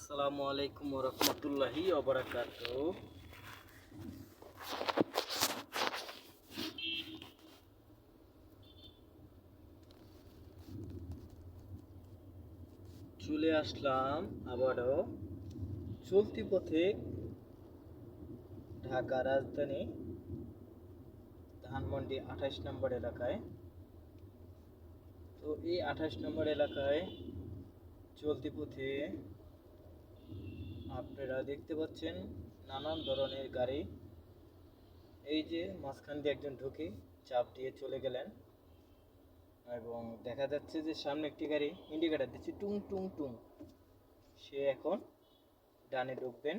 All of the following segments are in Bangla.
আসসালামু আলাইকুম রহমতুল্লাহি অবরাকাত চলে আসলাম আবারও চলতি পথে ঢাকা রাজধানী ধানমন্ডি আঠাশ নম্বর এলাকায়। তো এই আঠাশ নম্বর এলাকায় চলতি পথে আপনারা দেখতে পাচ্ছেন নানান ধরনের গাড়ি। এই যে মাঝখান দিয়ে একজন ঢুকে চাপ দিয়ে চলে গেলেন। এবং দেখা যাচ্ছে যে সামনে একটি গাড়ি ইন্ডিকেটার দিচ্ছে, টুং টুং টুং। সে এখন ডানে ঢুকবেন।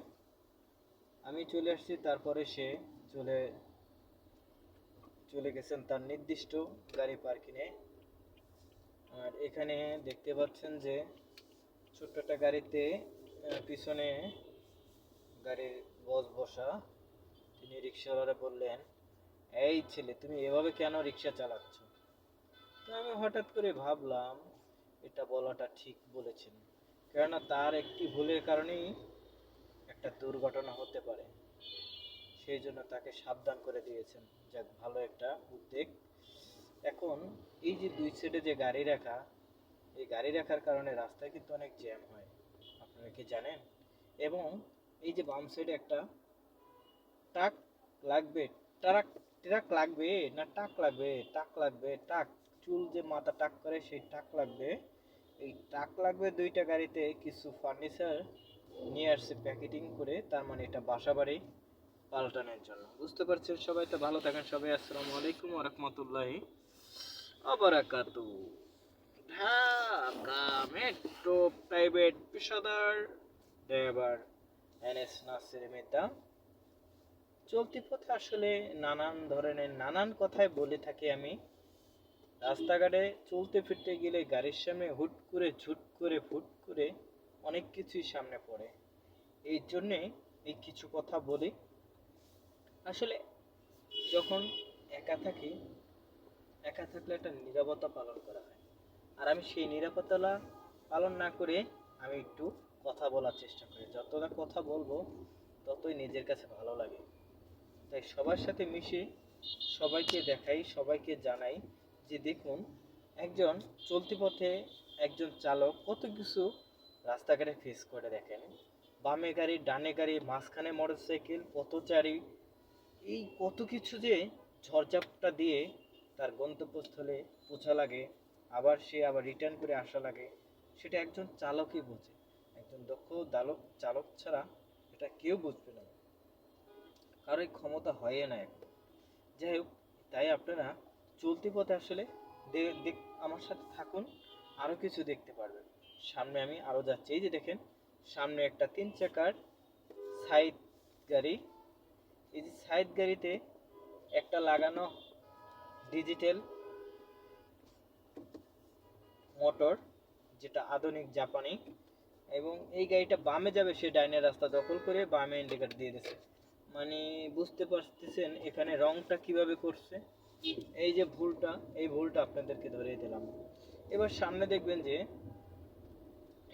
আমি চলে আসছি, তারপরে সে চলে চলে গেছেন তার নির্দিষ্ট গাড়ি পার্কিংয়ে আর এখানে দেখতে পাচ্ছেন যে ছোট্ট একটা গাড়িতে পিছনে গাড়ির বস বসা। তিনি রিক্সাওয়ালা বললেন, এই ছেলে, তুমি এভাবে কেন রিক্সা চালাচ্ছ? তো আমি হঠাৎ করে ভাবলাম, এটা বলাটা ঠিক বলেছেন। কেননা তার একটি ভুলের কারণেই একটা দুর্ঘটনা হতে পারে। সেই জন্য তাকে সাবধান করে দিয়েছেন। যাক, ভালো একটা উদ্যোগ। এখন এই যে দুই সাইডে যে গাড়ি রাখা, এই গাড়ি রাখার কারণে রাস্তায় কিন্তু অনেক জ্যাম হয়। আপনারা কি জানেন? এবং এই যে বাম সাইডে একটা টাক লাগবে, ট্রাক ট্রাক লাগবে, না টাক লাগবে টাক লাগবে, টাক। চুল যে মাথা টাক করে সেই টাক লাগবে। এই টাক লাগবে দুইটা গাড়িতে কিছু ফার্নিচার নিয়ে আসছে প্যাকেটিং করে, তার মানে এটা বাসা বাড়ি পাল্টানোর জন্য। বুঝতে পারছেন সবাই? তো ভালো থাকেন সবাই। আসসালামু আলাইকুম রহমতুল্লাহি আবরাকাতু ঢাকা মেট্রো প্রাইভেট পেশাদার, ড্রাইভার নাসির চলতি পথে আসলে নানান ধরনের নানান বলে থাকি আমি। রাস্তাঘাটে চলতে ফিরতে গেলে গাড়ির সামনে হুট করে, ঝুট করে, ফুট করে অনেক কিছুই সামনে পড়ে। এই জন্যে এই কিছু কথা বলি। আসলে যখন একা থাকি, একা থাকলে একটা নিরাপত্তা পালন করা হয়। আর আমি সেই নিরাপত্তা পালন না করে আমি একটু কথা বলার চেষ্টা করি। যতটা কথা বলব, ততই নিজের কাছে ভালো লাগে। তাই সবার সাথে মিশে সবাইকে দেখাই, সবাইকে জানাই যে দেখুন, একজন চলতি পথে একজন চালক কত কিছু রাস্তাঘাটে ফেস করে দেখেন। বামে গাড়ি, ডানে গাড়ি, মাঝখানে মোটরসাইকেল পথচারী, এই কত কিছু যে ঝড়ঝাপটা দিয়ে তার গন্তব্যস্থলে পৌঁছা লাগে। আবার সে আবার রিটার্ন করে আসা লাগে। সেটা একজন চালকই বোঝে। একজন দক্ষ দালক, চালক ছাড়া এটা কেউ বুঝবে না। কারও এই ক্ষমতা হয় না এখন। যাই হোক, তাই আপনারা চলতি পথে আসলে আমার সাথে থাকুন আরও কিছু দেখতে পারবেন। সামনে আমি আরও যাচ্ছি। এই যে দেখেন, সামনে একটা তিন চাকার সাইড গাড়ি। এই যে সাইড গাড়িতে একটা লাগানো ডিজিটাল মোটর। যেটা আধুনিক জাপানি, এবং এই গাড়িটা বামে যাবে সে ডাইনের রাস্তা দখল করে বামে ইন্ডিকেটর দিয়ে দিয়েছে। মানে বুঝতে পারতেছেন এখানে রংটা কীভাবে করছে? এই যে ভুলটা, এই ভুলটা আপনাদেরকে ধরিয়ে দিলাম। এবার সামনে দেখবেন যে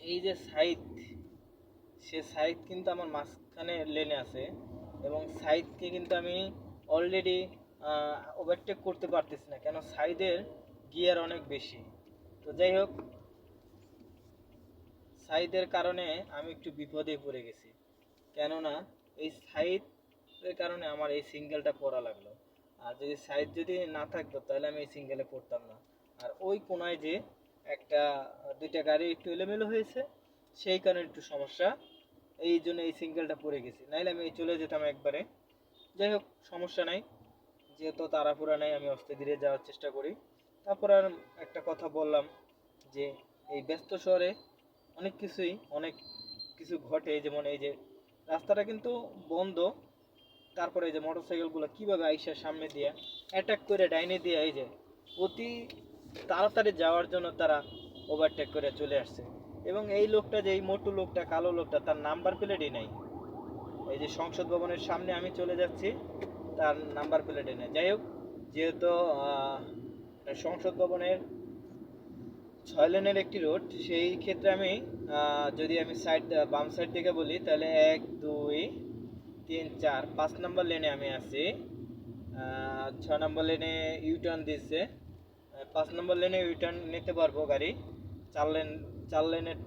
এই যে সাইড সে সাইড কিন্তু আমার মাঝখানে লেনে আছে, এবং সাইডকে কিন্তু আমি অলরেডি ওভারটেক করতে পারতেছি না, কেন সাইডের গিয়ার অনেক বেশি। তো যাই হোক সাইডের কারণে আমি একটু বিপদে পড়ে গেছি। কেননা এই সাইডের কারণে আমার এই সিঙ্গেলটা পড়া লাগল। আর যদি সাইড যদি না থাকতো, তাহলে আমি এই সিঙ্গেলে পড়তাম না। আর ওই কোনায় যে একটা, দুইটা গাড়ি একটু এলোমেলো হয়েছে, সেই কারণে একটু সমস্যা। এই জন্য এই সিঙ্গেলটা পড়ে গেছি। নাইলে আমি চলে যেতাম একবারে। যাই হোক, সমস্যা নাই। যেহেতু তাড়াহুড়া নাই, আমি অস্তে ধীরে যাওয়ার চেষ্টা করি। তারপর আর একটা কথা বললাম যে, এই ব্যস্ত শহরে অনেক কিছুই, অনেক কিছু ঘটে। যেমন এই যে রাস্তাটা কিন্তু বন্ধ, তারপরে এই যে মোটর মোটরসাইকেলগুলো কীভাবে আইসা সামনে দিয়ে অ্যাটাক করে ডাইনে দিয়ে এই যে অতি তাড়াতাড়ি যাওয়ার জন্য তারা ওভারটেক করে চলে আসছে। এবং এই লোকটা যে, এই মোটু লোকটা, কালো লোকটা, তার নাম্বার প্লেটই নাই। এই যে সংসদ ভবনের সামনে আমি চলে যাচ্ছি, তার নাম্বার প্লেটে নেই। যাই হোক, যেহেতু সংসদ ভবনের ছয় লেনের একটি রোড সেই ক্ষেত্রে আমি যদি আমি সাইড বাম সাইড থেকে বলি, তাহলে এক, দুই, তিন, চার, পাঁচ নম্বর লেনে আমি আছি। ছ নম্বর লেনে ইউটার্ন দিচ্ছে পাঁচ নম্বর লেনে ইউটার্ন নিতে পারব গাড়ি। চার লেন চার লেনের